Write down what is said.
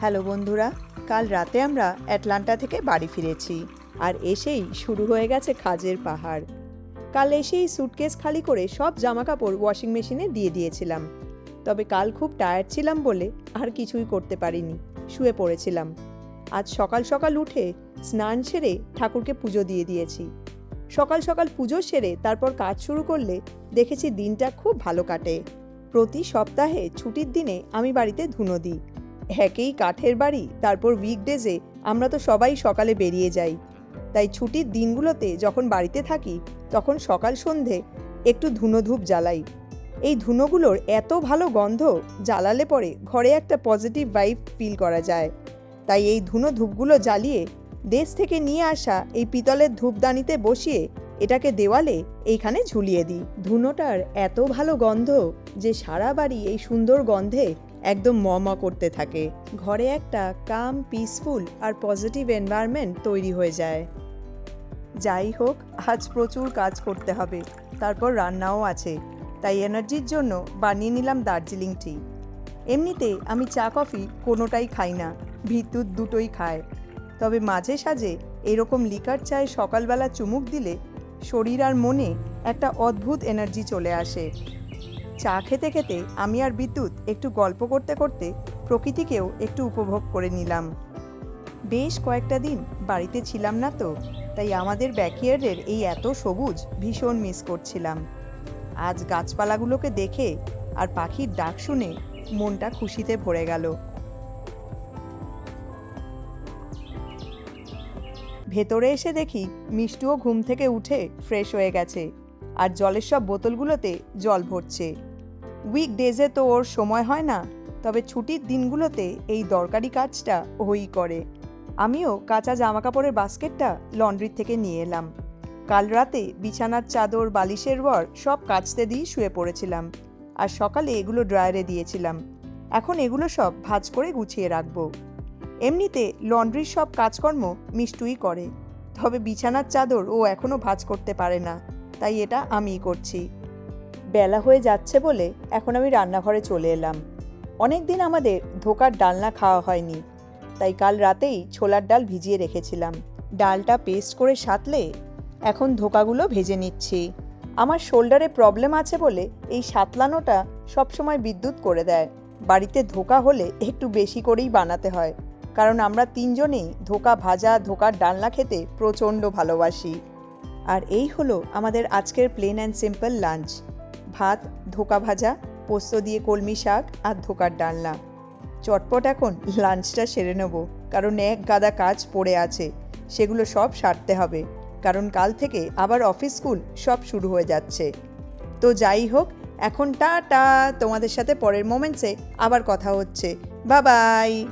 Hello বন্ধুরা, কাল রাতে আমরা অ্যাটলান্টা থেকে বাড়ি ফিরেছি আর এসেই শুরু হয়ে গেছে কাজের পাহাড়। কাল এসেই সুটকেস খালি করে সব জামাকাপড় ওয়াশিং মেশিনে দিয়ে দিয়েছিলাম। তবে কাল খুব টায়ার্ড ছিলাম বলে আর কিছুই করতে পারিনি, শুয়ে পড়েছিলাম। আজ সকাল সকাল উঠে স্নান সেরে ঠাকুরকে পুজো দিয়ে দিয়েছি। সকাল সকাল পুজো সেরে তারপর কাজ শুরু করলে দেখেছি দিনটা খুব ভালো কাটে। প্রতি সপ্তাহে ছুটির দিনে আমি বাড়িতে ধুনো দিই। একেই কাঠের বাড়ি, তারপর উইকডেজে আমরা তো সবাই সকালে বেরিয়ে যাই। তাই ছুটির দিনগুলোতে যখন বাড়িতে থাকি, তখন সকাল সন্ধে একটু ধুনো ধূপ জ্বালাই। এই ধুনোগুলোর এত ভালো গন্ধ জ্বালালে পরে ঘরে একটা পজিটিভ ভাইব ফিল করা যায়। তাই এই ধুনো ধূপগুলো জ্বালিয়ে দেশ থেকে নিয়ে আসা এই পিতলের ধূপদানিতে বসিয়ে এটাকে দেওয়ালে এইখানে ঝুলিয়ে দিই। ধুনোটার এত ভালো গন্ধ যে সারা বাড়ি এই সুন্দর গন্ধে একদম ম ম করতে থাকে। ঘরে একটা কাম পিসফুল আর পজিটিভ এনভায়রনমেন্ট তৈরি হয়ে যায়। যাই হোক, আজ প্রচুর কাজ করতে হবে। তারপর রান্নাও আছে। তাই এনার্জির জন্য বানিয়ে নিলাম দার্জিলিং টি এমনিতে আমি চা, কফি কোনোটাই খাই না। বিদ্যুৎ দুটোই খায়। তবে মাঝে সাঝে এরকম লিকার চায়ে সকালবেলা চুমুক দিলে শরীর আর মনে একটা অদ্ভুত এনার্জি চলে আসে। চা খেতে খেতে আমি আর বিদ্যুৎ একটু গল্প করতে করতে প্রকৃতিকেও একটু উপভোগ করে নিলাম। বেশ কয়েকটা দিন বাড়িতে ছিলাম না তো, তাই আমাদের ব্যাকইয়ার্ডের এই এত সবুজ ভীষণ মিস করছিলাম। আজ গাছপালাগুলোকে দেখে আর পাখির ডাক শুনে মনটা খুশিতে ভরে গেল। ভেতরে এসে দেখি মিষ্টুও ঘুম থেকে উঠে ফ্রেশ হয়ে গেছে, আর জলের সব বোতলগুলোতে জল ভরছে। উইক ডেজে তো ওর সময় হয় না, তবে ছুটির দিনগুলোতে এই দরকারি কাজটা ওই করে। আমিও কাঁচা জামাকাপড়ের বাস্কেটটা লন্ড্রির থেকে নিয়ে এলাম। কাল রাতে বিছানার চাদর, বালিশের ওয়ার সব কাচতে দিয়ে শুয়ে পড়েছিলাম আর সকালে এগুলো ড্রায়ারে দিয়েছিলাম। এখন এগুলো সব ভাঁজ করে গুছিয়ে রাখব। এমনিতে লন্ড্রির সব কাজকর্ম মিষ্টুই করে, তবে বিছানার চাদর ও এখনও ভাঁজ করতে পারে না, তাই এটা আমিই করছি। বেলা হয়ে যাচ্ছে বলে এখন আমি রান্নাঘরে চলে এলাম। অনেক দিন আমাদের ধোকার ডালনা খাওয়া হয়নি, তাই কাল রাতেই ছোলার ডাল ভিজিয়ে রেখেছিলাম। ডালটা পেস্ট করে সাতলে এখন ধোকাগুলো ভেজে নিচ্ছি। আমার শোল্ডারে প্রবলেম আছে বলে এই সাতলানোটা সবসময় বিদ্যুৎ করে দেয়। বাড়িতে ধোকা হলে একটু বেশি করেই বানাতে হয়, কারণ আমরা তিনজনেই ধোকা ভাজা, ধোকার ডালনা খেতে প্রচণ্ড ভালোবাসি। আর এই হলো আমাদের আজকের প্লেন অ্যান্ড সিম্পল লাঞ্চ ভাত, ধোকা ভাজা, পোস্ত দিয়ে কলমি শাক আর ধোকার ডালনা। চটপট এখন লাঞ্চটা সেরে নেব, কারণ এক গাদা কাজ পড়ে আছে। সেগুলো সব সারতে হবে, কারণ কাল থেকে আবার অফিস স্কুল সব শুরু হয়ে যাচ্ছে। তো যাই হোক, এখন টা টা তোমাদের সাথে পরের মোমেন্টসে আবার কথা হচ্ছে। বা বাই